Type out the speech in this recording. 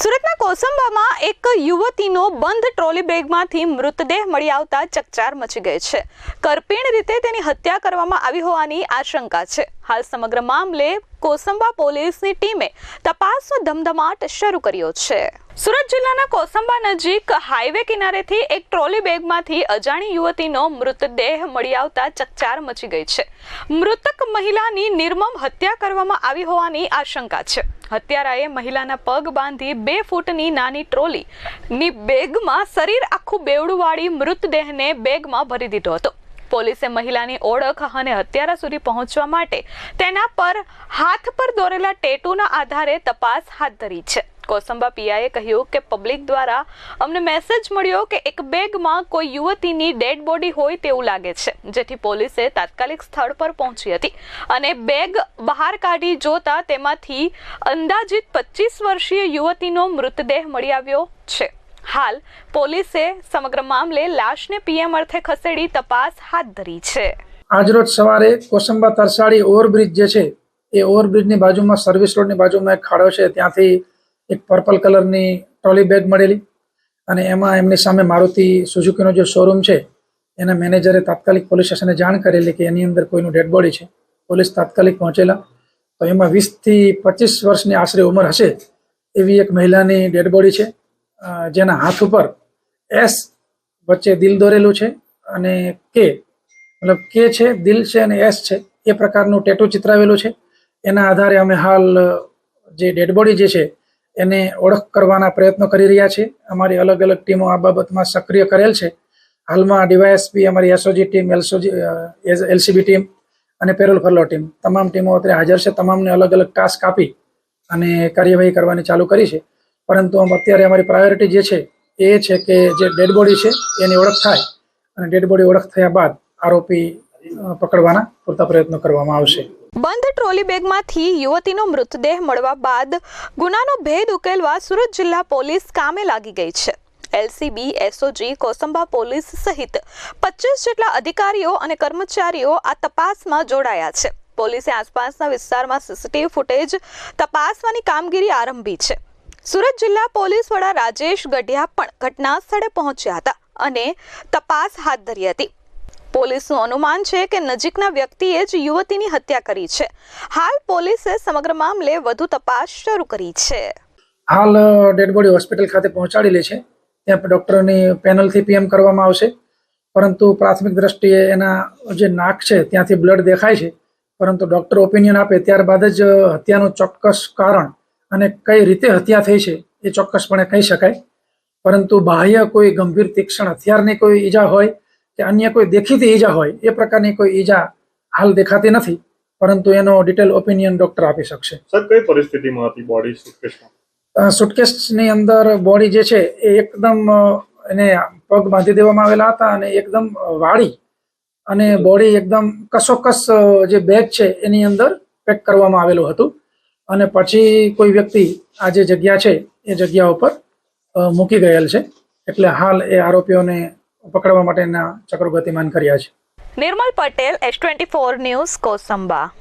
સુરતના કોસંબામાં એક યુવતીનો બંધ ટ્રોલી બેગમાંથી મૃતદેહ મળી આવતા ચકચાર મચી ગઈ છે. કરપીણ રીતે તેની હત્યા કરવામાં આવી હોવાની આશંકા છે. હાલ સમગ્ર મામલે કોસંબા પોલીસની ટીમે તપાસનો ધમધમાટ શરૂ કર્યો છે. સુરત જિલ્લાના કોસંબા નજીક હાઈવે કિનારેથી એક ટ્રોલી બેગમાંથી અજાણી યુવતીનો મૃતદેહ મળી આવતા ચકચાર મચી ગઈ છે. મૃતક મહિલાની નિર્મમ હત્યા કરવામાં આવી હોવાની આશંકા છે. હત્યારાએ મહિલાના પગ બાંધી બે ફૂટની નાની ટ્રોલી ની બેગમાં શરીર આખું બેવડું વાળી મૃતદેહને બેગમાં ભરી દીધો હતો. પોલીસે મહિલાની ઓળખ અને હત્યારા સુધી પહોંચવા માટે તેના પર હાથ પર દોરેલા ટેટુના આધારે તપાસ હાથ ધરી છે. કોસંબા પીઆઈએ કહ્યું કે પબ્લિક દ્વારા અમને મેસેજ મળ્યો કે એક બેગમાં કોઈ યુવતીની ડેડ બોડી હોય તેવું લાગે છે, જેથી પોલીસે તાત્કાલિક સ્થળ પર પહોંચી હતી અને બેગ બહાર કાઢી જોતા તેમાંથી અંદાજિત પચીસ વર્ષીય યુવતીનો મૃતદેહ મળી આવ્યો છે. હાલ પોલીસે સમગ્ર મામલે લાશને પીએમ અર્થે ખસેડી તપાસ હાથ ધરી છે. આજરોજ સવારે કોસંબા તરસાડી ઓવરબ્રિજ જે છે, એ ઓવરબ્રિજની બાજુમાં સર્વિસ રોડની બાજુમાં એક ખાડો છે, ત્યાંથી એક પર્પલ કલરની ટ્રોલી બેગ મળેલી અને એમાં એમની સામે મારુતિ સુઝુકીનો જે શોરૂમ છે, એના મેનેજરે તાત્કાલિક પોલીસ સ્ટેશને જાણ કરેલી કે એની અંદર કોઈનું ડેડ બોડી છે. પોલીસ તાત્કાલિક પહોંચેલા. તો એમાં વીસથી પચીસ વર્ષની આશરે ઉંમર હશે, એવી એક મહિલાની ડેડ બોડી છે. જેના હાથ ઉપર એસ વચ્ચે દિલ દોરેલું છે અને કે, મતલબ કે છે, દિલ છે અને એસ છે, એ પ્રકારનું ટેટો ચિતરાવેલું છે. એના આધારે અમે હાલ જે ડેડ બોડી જે છે, એને ઓળખ કરવાના પ્રયત્નો કરી રહ્યા છે અમારી અલગ અલગ ટીમો આ બાબતમાં સક્રિય કરેલ છે. હાલમાં ડીવાયએસપી, અમારી એસઓજી ટીમ એલસોજી એલસીબી ટીમ અને પેરોલ ફરલો ટીમ. તમામ ટીમો અત્યારે હાજર છે. તમામને અલગ અલગ ટાસ્ક આપી અને કાર્યવાહી કરવાની ચાલુ કરી છે. પરંતુ અત્યારે અમારી પ્રાયોરિટી જે છે, એ છે કે જે ડેડ બોડી છે, એની ઓળખ થાય અને ડેડ બોડી ઓળખ થયા બાદ આરોપી પકડવાના પૂરતા પ્રયત્નો કરવામાં આવશે. બંધ ટ્રોલી બેગમાંથી યુવતીનો મૃતદેહ મળવા બાદ ગુનાનો ભેદ ઉકેલવા સુરત જિલ્લા પોલીસ કામે લાગી ગઈ છે. એલસીબી, એસઓજી, કોસંબા પોલીસ સહિત પચીસ જેટલા અધિકારીઓ અને કર્મચારીઓ આ તપાસમાં જોડાયા છે. પોલીસે આસપાસના વિસ્તારમાં સીસીટીવી ફૂટેજ તપાસવાની કામગીરી આરંભી છે. સુરત જિલ્લા પોલીસ વડા રાજેશ ગઢિયા પણ ઘટના સ્થળે પહોંચ્યા હતા અને તપાસ હાથ ધરી હતી. પોલીસનું અનુમાન છે કે નજીકના વ્યક્તિએ જ યુવતીની હત્યા કરી છે. હાલ પોલીસે સમગ્ર મામલે વધુ તપાસ શરૂ કરી છે. હાલ ડેડ બોડી હોસ્પિટલ ખાતે પહોંચાડેલી છે. ત્યાં ડૉક્ટરોની પેનલથી પીએમ કરવામાં આવશે. પરંતુ પ્રાથમિક દ્રષ્ટિએ એના જે નાક છે, ત્યાંથી બ્લડ દેખાય છે. પરંતુ ડૉક્ટર ઓપિનિયન આપે ત્યારબાદ જ હત્યાનું ચોક્કસ કારણ અને કઈ રીતે હત્યા થઈ છે એ ચોક્કસપણે કહી શકાય. પરંતુ બાહ્ય કોઈ ગંભીર તીક્ષ્ણ હથિયારની કોઈ ઈજા હોય કે અન્ય કોઈ દેખીતી ઈજા હોય એ પ્રકારની કોઈ ઈજા હાલ દેખાતી નથી. પરંતુ એનો ડિટેલ ઓપિનિયન ડોક્ટર આપી શકશે. સર કઈ પરિસ્થિતિમાં હતી બોડી સુટકેસમાં સુટકેસની અંદર બોડી જે છે એ એકદમ એને પગ બાંધી દેવામાં આવેલા હતા અને એકદમ વાળી અને બોડી એકદમ કસોકસ જે બેગ છે એની અંદર પેક કરવામાં આવેલું હતું. અને પછી કોઈ વ્યક્તિ આ જે જગ્યા છે, એ જગ્યા ઉપર મૂકી ગયેલ છે. એટલે હાલ એ આરોપીઓને પકડવા માટેના ચક્રો ગતિમાન કર્યા છે. Nirmal Patel S twenty four news Kosamba.